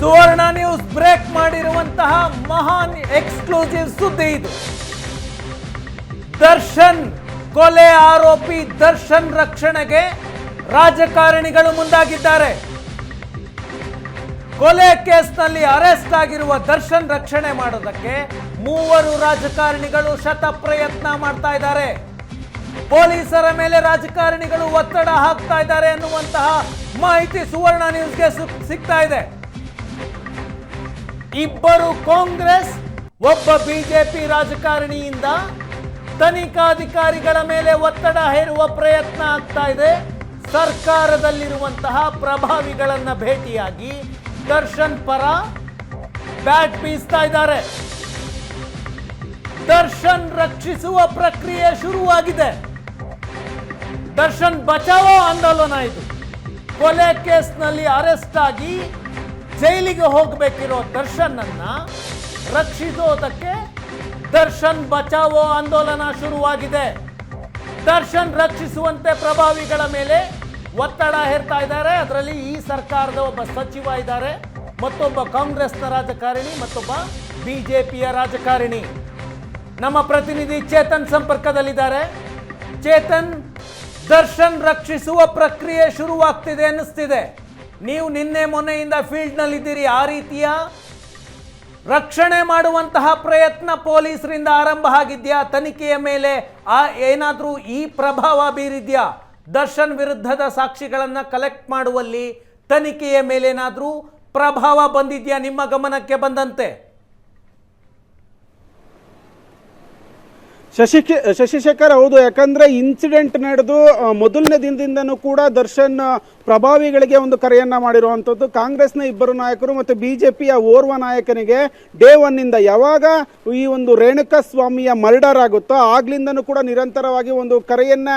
ಸುವರ್ಣ news break ಮಾಡಿರುವಂತಹ ಮಹಾನ್ exclusive ಸುದ್ದಿ ಇದು. ದರ್ಶನ್, ಕೊಲೆ ಆರೋಪಿ ದರ್ಶನ್ ರಕ್ಷಣೆಗೆ ರಾಜಕಾರಣಿಗಳು ಮುಂದಾಗಿದ್ದಾರೆ. ಕೊಲೆ ಕೇಸ್ನಲ್ಲಿ ಅರೆಸ್ಟ್ ಆಗಿರುವ ದರ್ಶನ್ ರಕ್ಷಣೆ ಮಾಡೋದಕ್ಕೆ ಮೂವರು ರಾಜಕಾರಣಿಗಳು ಶತ ಪ್ರಯತ್ನ ಮಾಡ್ತಾ ಇದ್ದಾರೆ. ಪೊಲೀಸರ ಮೇಲೆ ರಾಜಕಾರಣಿಗಳು ಒತ್ತಡ ಹಾಕ್ತಾ ಇದ್ದಾರೆ ಅನ್ನುವಂತಹ ಮಾಹಿತಿ ಸುವರ್ಣ ನ್ಯೂಸ್ಗೆ ಸಿಗ್ತಾ ಇದೆ. ಇಬ್ಬರು ಕಾಂಗ್ರೆಸ್, ಒಬ್ಬ ಬಿಜೆಪಿ ರಾಜಕಾರಣಿಯಿಂದ ತನಿಖಾಧಿಕಾರಿಗಳ ಮೇಲೆ ಒತ್ತಡ ಹೇರುವ ಪ್ರಯತ್ನ ಆಗ್ತಾ ಇದೆ. ಸರ್ಕಾರದಲ್ಲಿರುವಂತಹ ಪ್ರಭಾವಿಗಳನ್ನ ಭೇಟಿಯಾಗಿ ದರ್ಶನ್ ಪರ ಬ್ಯಾಟ್ ಬೀಸ್ತಾ ಇದ್ದಾರೆ. ದರ್ಶನ್ ರಕ್ಷಿಸುವ ಪ್ರಕ್ರಿಯೆ ಶುರುವಾಗಿದೆ. ದರ್ಶನ್ ಬಚಾವೋ ಆಂದೋಲನ ಇದು. ಕೊಲೆ ಕೇಸ್ನಲ್ಲಿ ಅರೆಸ್ಟ್ ಆಗಿ ಜೈಲಿಗೆ ಹೋಗಬೇಕಿರೋ ದರ್ಶನ್ ಅನ್ನ ರಕ್ಷಿಸೋದಕ್ಕೆ ದರ್ಶನ್ ಬಚಾವೋ ಆಂದೋಲನ ಶುರುವಾಗಿದೆ. ದರ್ಶನ್ ರಕ್ಷಿಸುವಂತೆ ಪ್ರಭಾವಿಗಳ ಮೇಲೆ ಒತ್ತಡ ಹೇರ್ತಾ ಇದ್ದಾರೆ. ಅದರಲ್ಲಿ ಈ ಸರ್ಕಾರದ ಒಬ್ಬ ಸಚಿವ ಇದ್ದಾರೆ, ಮತ್ತೊಬ್ಬ ಕಾಂಗ್ರೆಸ್ನ ರಾಜಕಾರಣಿ, ಮತ್ತೊಬ್ಬ ಬಿಜೆಪಿಯ ರಾಜಕಾರಣಿ. ನಮ್ಮ ಪ್ರತಿನಿಧಿ ಚೇತನ್ ಸಂಪರ್ಕದಲ್ಲಿದ್ದಾರೆ. ಚೇತನ್, ದರ್ಶನ್ ರಕ್ಷಿಸುವ ಪ್ರಕ್ರಿಯೆ ಶುರುವಾಗ್ತಿದೆ ಅನ್ನಿಸ್ತಿದೆ. ನೀವು ನಿನ್ನೆ ಮೊನ್ನೆಯಿಂದ ಫೀಲ್ಡ್ನಲ್ಲಿದ್ದೀರಿ, ಆ ರೀತಿಯ ರಕ್ಷಣೆ ಮಾಡುವಂತಹ ಪ್ರಯತ್ನ ಪೊಲೀಸರಿಂದ ಆರಂಭ ಆಗಿದೆಯಾ? ತನಿಖೆಯ ಮೇಲೆ ಆ ಏನಾದರೂ ಈ ಪ್ರಭಾವ ಬೀರಿದ್ಯಾ? ದರ್ಶನ್ ವಿರುದ್ಧದ ಸಾಕ್ಷಿಗಳನ್ನು ಕಲೆಕ್ಟ್ ಮಾಡುವಲ್ಲಿ ತನಿಖೆಯ ಮೇಲೇನಾದರೂ ಪ್ರಭಾವ ಬಂದಿದೆಯಾ ನಿಮ್ಮ ಗಮನಕ್ಕೆ ಬಂದಂತೆ? ಶಶಿ ಶಶಿಶೇಖರ್ ಹೌದು, ಯಾಕಂದ್ರೆ ಇನ್ಸಿಡೆಂಟ್ ನಡೆದು ಮೊದಲನೇ ದಿನದಿಂದನೂ ಕೂಡ ದರ್ಶನ್ ಪ್ರಭಾವಿಗಳಿಗೆ ಒಂದು ಕರೆಯನ್ನ ಮಾಡಿರುವಂಥದ್ದು. ಕಾಂಗ್ರೆಸ್ನ ಇಬ್ಬರು ನಾಯಕರು ಮತ್ತು ಬಿಜೆಪಿಯ ಓರ್ವ ನಾಯಕನಿಗೆ ಡೇ ಒನ್ನಿಂದ ಯಾವಾಗ ಈ ಒಂದು ರೇಣುಕಾ ಸ್ವಾಮಿಯ ಮರ್ಡರ್ ಆಗುತ್ತೋ ಆಗ್ಲಿಂದನೂ ಕೂಡ ನಿರಂತರವಾಗಿ ಒಂದು ಕರೆಯನ್ನ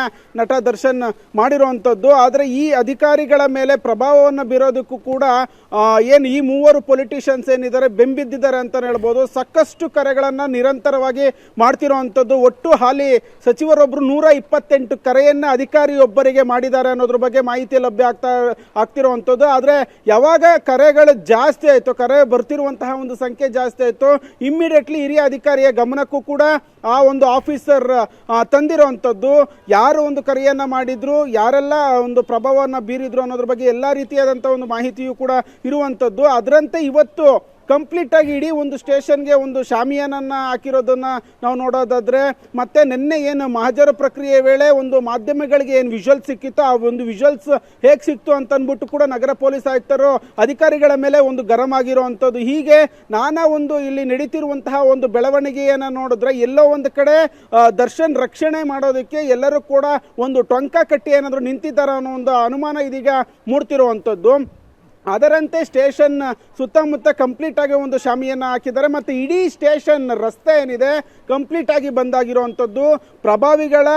ನಟ ದರ್ಶನ್ ಮಾಡಿರುವಂಥದ್ದು. ಆದರೆ ಈ ಅಧಿಕಾರಿಗಳ ಮೇಲೆ ಪ್ರಭಾವವನ್ನು ಬೀರೋದಕ್ಕೂ ಕೂಡ ಏನು ಈ ಮೂವರು ಪೊಲಿಟಿಷಿಯನ್ಸ್ ಏನಿದ್ದಾರೆ, ಬೆಂಬಿದ್ದಿದ್ದಾರೆ ಅಂತ ಹೇಳ್ಬೋದು. ಸಾಕಷ್ಟು ಕರೆಗಳನ್ನು ನಿರಂತರವಾಗಿ ಮಾಡ್ತಿರುವಂಥದ್ದು. ಒಟ್ಟು ಹಾಲಿ ಸಚಿವರೊಬ್ಬರು ನೂರ ಇಪ್ಪತ್ತೆಂಟು ಕರೆಯನ್ನು ಅಧಿಕಾರಿಯೊಬ್ಬರಿಗೆ ಮಾಡಿದ್ದಾರೆ ಅನ್ನೋದ್ರ ಬಗ್ಗೆ ಮಾಹಿತಿ ಲಭ್ಯ ಆಗ್ತಾ ಆಗ್ತಿರುವಂಥದ್ದು. ಆದರೆ ಯಾವಾಗ ಕರೆಗಳು ಜಾಸ್ತಿ ಆಯಿತು, ಕರೆ ಬರ್ತಿರುವಂತಹ ಒಂದು ಸಂಖ್ಯೆ ಜಾಸ್ತಿ ಆಯಿತು ಇಮ್ಮಿಡಿಯೇಟ್ಲಿ ಹಿರಿಯ ಅಧಿಕಾರಿಯ ಗಮನಕ್ಕೂ ಕೂಡ ಆ ಒಂದು ಆಫೀಸರ್ ತಂದಿರುವಂಥದ್ದು. ಯಾರು ಒಂದು ಕರೆಯನ್ನು ಮಾಡಿದ್ರು, ಯಾರೆಲ್ಲ ಒಂದು ಪ್ರಭಾವವನ್ನು ಬೀರಿದ್ರು ಅನ್ನೋದ್ರ ಬಗ್ಗೆ ಎಲ್ಲ ರೀತಿಯಾದಂಥ ಒಂದು ಮಾಹಿತಿಯೂ ಕೂಡ ಇರುವಂಥದ್ದು. ಅದರಂತೆ ಇವತ್ತು ಕಂಪ್ಲೀಟ್ ಆಗಿ ಇಡೀ ಒಂದು ಸ್ಟೇಷನ್ಗೆ ಒಂದು ಶಾಮಿಯಾನನ್ನ ಹಾಕಿರೋದನ್ನ ನಾವು ನೋಡೋದಾದ್ರೆ, ಮತ್ತೆ ನಿನ್ನೆ ಏನು ಮಹಾಜರ ಪ್ರಕ್ರಿಯೆ ವೇಳೆ ಒಂದು ಮಾಧ್ಯಮಗಳಿಗೆ ಏನು ವಿಜುವಲ್ಸ್ ಸಿಕ್ಕಿತ್ತು, ಆ ಒಂದು ವಿಜುವಲ್ಸ್ ಹೇಗೆ ಸಿಕ್ತು ಅಂತ ಅಂದ್ಬಿಟ್ಟು ಕೂಡ ನಗರ ಪೊಲೀಸ್ ಆಯುಕ್ತರು ಅಧಿಕಾರಿಗಳ ಮೇಲೆ ಒಂದು ಗರಂ ಆಗಿರುವಂಥದ್ದು. ಹೀಗೆ ನಾನಾ ಒಂದು ಇಲ್ಲಿ ನಡೀತಿರುವಂತಹ ಒಂದು ಬೆಳವಣಿಗೆಯನ್ನು ನೋಡಿದ್ರೆ, ಎಲ್ಲೋ ಒಂದು ಕಡೆ ದರ್ಶನ್ ರಕ್ಷಣೆ ಮಾಡೋದಕ್ಕೆ ಎಲ್ಲರೂ ಕೂಡ ಒಂದು ಟೊಂಕ ಕಟ್ಟಿ ಏನಾದರೂ ನಿಂತಿದ್ದಾರೆ ಅನ್ನೋ ಒಂದು ಅನುಮಾನ ಇದೀಗ ಮೂಡ್ತಿರುವಂಥದ್ದು. ಅದರಂತೆ ಸ್ಟೇಷನ್ ಸುತ್ತಮುತ್ತ ಕಂಪ್ಲೀಟ್ ಆಗಿ ಒಂದು ಶಾಮಿಯನ್ನು ಹಾಕಿದ್ದಾರೆ ಮತ್ತು ಇಡೀ ಸ್ಟೇಷನ್ ರಸ್ತೆ ಏನಿದೆ, ಕಂಪ್ಲೀಟ್ ಆಗಿ ಬಂದಾಗಿರುವಂಥದ್ದು ಪ್ರಭಾವಿಗಳ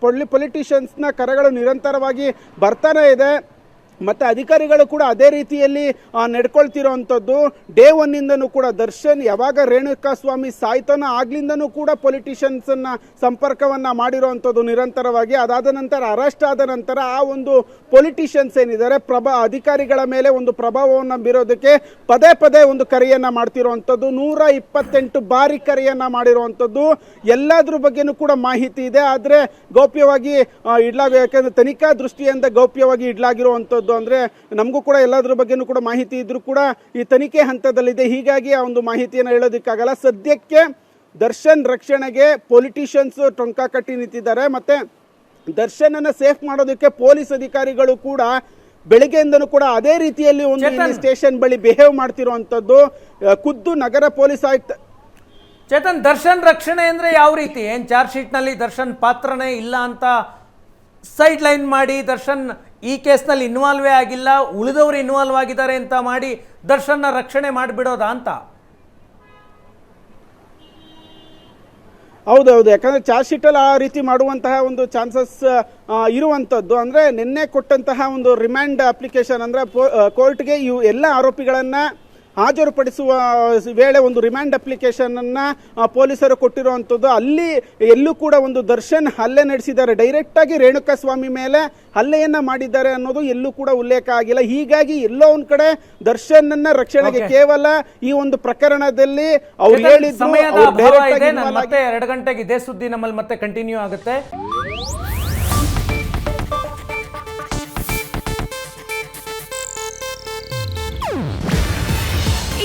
ಪೊಲಿ, ಪೊಲಿಟಿಷಿಯನ್ಸ್ನ ಕರೆಗಳು ನಿರಂತರವಾಗಿ ಬರ್ತಾನೆ ಇದೆ. ಮತ್ತು ಅಧಿಕಾರಿಗಳು ಕೂಡ ಅದೇ ರೀತಿಯಲ್ಲಿ ನಡ್ಕೊಳ್ತಿರೋ ನಡ್ಕೊಳ್ತಿರೋವಂಥದ್ದು ಡೇ ಒನ್ನಿಂದನೂ ಕೂಡ ದರ್ಶನ್, ಯಾವಾಗ ರೇಣುಕಾ ಸ್ವಾಮಿ ಸಾಯ್ತಾನೋ ಆಗ್ಲಿಂದನೂ ಕೂಡ ಪೊಲಿಟಿಷಿಯನ್ಸನ್ನು ಸಂಪರ್ಕವನ್ನು ಮಾಡಿರೋವಂಥದ್ದು ನಿರಂತರವಾಗಿ. ಅದಾದ ನಂತರ, ಅರೆಸ್ಟ್ ಆದ ನಂತರ ಆ ಒಂದು ಪೊಲಿಟಿಷಿಯನ್ಸ್ ಏನಿದ್ದಾರೆ, ಪ್ರಭಾ, ಅಧಿಕಾರಿಗಳ ಮೇಲೆ ಒಂದು ಪ್ರಭಾವವನ್ನು ಬೀರೋದಕ್ಕೆ ಪದೇ ಪದೇ ಒಂದು ಕರೆಯನ್ನು ಮಾಡ್ತಿರುವಂಥದ್ದು ನೂರ ಇಪ್ಪತ್ತೆಂಟು ಬಾರಿ ಕರೆಯನ್ನು ಮಾಡಿರುವಂಥದ್ದು ಎಲ್ಲದ್ರ ಬಗ್ಗೆನೂ ಕೂಡ ಮಾಹಿತಿ ಇದೆ. ಆದರೆ ಗೌಪ್ಯವಾಗಿ ಇಡ್ಲಾಗ ಯಾಕಂದರೆ ತನಿಖಾ ದೃಷ್ಟಿಯಿಂದ ಗೌಪ್ಯವಾಗಿ ಇಡ್ಲಾಗಿರುವಂಥದ್ದು ಅಂದರೆ ನಮಗೂ ಕೂಡ ಎಲ್ಲದರ ಬಗ್ಗೆನೂ ಕೂಡ ಮಾಹಿತಿ ಇದ್ದರೂ ಕೂಡ ಈ ತನಿಖೆ ಹಂತದಲ್ಲಿದೆ. ಹೀಗಾಗಿ ಆ ಒಂದು ಮಾಹಿತಿಯನ್ನು ಹೇಳೋದಕ್ಕಾಗಲ್ಲ. ಸದ್ಯಕ್ಕೆ ದರ್ಶನ್ ರಕ್ಷಣೆಗೆ ಪೊಲಿಟಿಷಿಯನ್ಸ್ ಟೊಂಕ ಕಟ್ಟಿ ನಿಂತಿದ್ದಾರೆ. ಮತ್ತೆ ದರ್ಶನನ್ನು ಸೇಫ್ ಮಾಡೋದಕ್ಕೆ ಪೊಲೀಸ್ ಅಧಿಕಾರಿಗಳು ಕೂಡ ಬೆಳಿಗ್ಗೆಯಿಂದನೂ ಕೂಡ ಅದೇ ರೀತಿಯಲ್ಲಿ ಒಂದು. ಸ್ಟೇಷನ್ ಬಳಿ ಬಿಹೇವ್ ಮಾಡ್ತಿರುವಂಥದ್ದು. ಖುದ್ದು ನಗರ ಪೊಲೀಸ್ ಆಯುಕ್ತ ಚೇತನ್ ದರ್ಶನ್ ರಕ್ಷಣೆ ಅಂದ್ರೆ ಯಾವ ರೀತಿ? ಏನು ಚಾರ್ಜ್ ಶೀಟ್ನಲ್ಲಿ ದರ್ಶನ್ ಪಾತ್ರನೇ ಇಲ್ಲ ಅಂತ ಸೈಡ್ ಲೈನ್ ಮಾಡಿ ದರ್ಶನ್ ಈ ಕೇಸ್ನಲ್ಲಿ ಇನ್ವಾಲ್ವೇ ಆಗಿಲ್ಲ, ಉಳಿದವರು ಇನ್ವಾಲ್ವ್ ಆಗಿದ್ದಾರೆ ಅಂತ ಮಾಡಿ ದರ್ಶನ್ನ ರಕ್ಷಣೆ ಮಾಡಿಬಿಡೋದಾ ಅಂತ? ಹೌದೌದು, ಯಾಕಂದರೆ ಚಾರ್ಜ್ ಶೀಟಲ್ಲಿ ಆ ರೀತಿ ಮಾಡುವಂತಹ ಒಂದು ಚಾನ್ಸಸ್ ಇರುವಂಥದ್ದು ಅಂದರೆ ನಿನ್ನೆ ಕೊಟ್ಟಂತಹ ಒಂದು ರಿಮ್ಯಾಂಡ್ ಅಪ್ಲಿಕೇಶನ್ ಅಂದರೆ ಕೋರ್ಟ್ಗೆ ಇವು ಎಲ್ಲ ಆರೋಪಿಗಳನ್ನು ಹಾಜರುಪಡಿಸುವ ವೇಳೆ ಒಂದು ರಿಮ್ಯಾಂಡ್ ಅಪ್ಲಿಕೇಶನ್ ಅನ್ನ ಆ, ಪೊಲೀಸರು ಕೊಟ್ಟಿರುವಂಥದ್ದು ಅಲ್ಲಿ ಎಲ್ಲೂ ಕೂಡ ಒಂದು ದರ್ಶನ್ ಹಲ್ಲೆ ನಡೆಸಿದ್ದಾರೆ. ಡೈರೆಕ್ಟಾಗಿ ರೇಣುಕಾ ಸ್ವಾಮಿ ಮೇಲೆ ಹಲ್ಲೆಯನ್ನ ಮಾಡಿದ್ದಾರೆ ಅನ್ನೋದು ಎಲ್ಲೂ ಕೂಡ ಉಲ್ಲೇಖ ಆಗಿಲ್ಲ. ಹೀಗಾಗಿ ಎಲ್ಲೋ ಒಂದ್ ಕಡೆ ದರ್ಶನ್ ಅನ್ನ ರಕ್ಷಣೆಗೆ ಕೇವಲ ಈ ಒಂದು ಪ್ರಕರಣದಲ್ಲಿ ಅವ್ರು ಹೇಳಿದ್ರು ಎರಡು ಗಂಟೆಗೆ ಇದೇ ಸುದ್ದಿ ನಮ್ಮಲ್ಲಿ ಮತ್ತೆ ಕಂಟಿನ್ಯೂ ಆಗುತ್ತೆ.